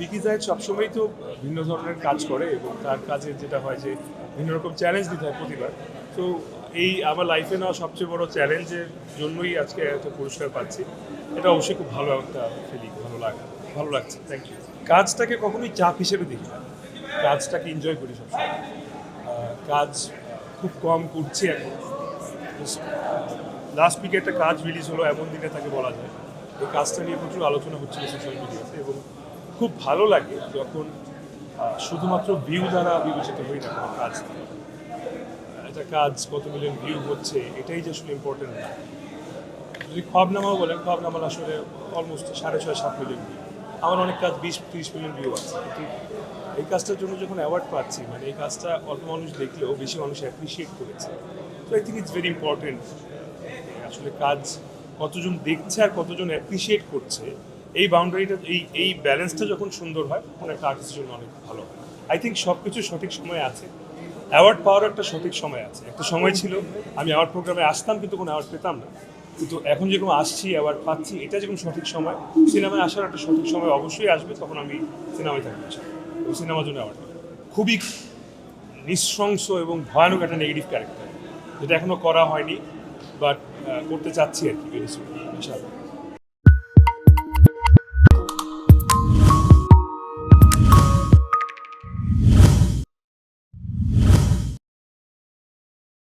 ভিকি জাহেদ সবসময়ই তো ভিন্ন ধরনের কাজ করে এবং তার কাজে যেটা হয় যে ভিন্ন রকম চ্যালেঞ্জ দিতে হয় প্রতিবার। তো এই আমার লাইফে নেওয়া সবচেয়ে বড় চ্যালেঞ্জের জন্যই আজকে একটা পুরস্কার পাচ্ছি। এটা অবশ্যই খুব ভালো একটা ফিলিং ভালো লাগা, ভালো লাগছে। থ্যাংক ইউ কাজটাকে কখনোই চাপ হিসেবে দেখি না। কাজটাকে এনজয় করি সবসময়। কাজ খুব কম করছি এখন। লাস্ট উইকে একটা কাজ রিলিজ হলো, এমন দিনে তাকে বলা যায়। এই কাজটা নিয়ে প্রচুর আলোচনা হচ্ছিল সোশ্যাল মিডিয়াতে এবং খুব ভালো লাগে যখন শুধুমাত্র ভিউ দ্বারা বিবেচিত হই না কোনো কাজ। একটা কাজ কত মিলিয়ন ভিউ হচ্ছে, এটাই যে আসলে ইম্পর্টেন্ট না। যদি খবনামাও বলেন খবনামার আসলে অলমোস্ট সাড়ে ছয়, সাত মিলিয়ন ভিউ আমার অনেক কাজ বিশ, ত্রিশ মিলিয়ন ভিউ আছে। এই কাজটার জন্য যখন অ্যাওয়ার্ড পাচ্ছি মানে এই কাজটা অল্প মানুষ দেখলেও বেশি মানুষ অ্যাপ্রিসিয়েট করেছে। তো I think it's very important আসলে কাজ কতজন দেখছে আর কতজন অ্যাপ্রিসিয়েট করছে এই বাউন্ডারিটা এই এই ব্যালেন্সটা যখন সুন্দর হয়, তখন একটা আর্টিস্টের জন্য অনেক ভালো হয়। আই থিঙ্ক সব কিছু সঠিক সময় আছে। অ্যাওয়ার্ড পাওয়ার একটা সঠিক সময় আছে। একটা সময় ছিল, আমি অ্যাওয়ার্ড প্রোগ্রামে আসতাম, কিন্তু কোনো অ্যাওয়ার্ড পেতাম না। কিন্তু এখন যেরকম আসছি অ্যাওয়ার্ড পাচ্ছি, এটা যেরকম সঠিক সময় সিনেমায় আসার একটা সঠিক সময় অবশ্যই আসবে, তখন আমি সিনেমায় থাকব এবং সিনেমার জন্য অ্যাওয়ার্ড খুবই নৃশংস এবং ভয়ানক একটা নেগেটিভ ক্যারেক্টার যেটা এখনও করা হয়নি বাট করতে চাচ্ছি আর কি ভেরি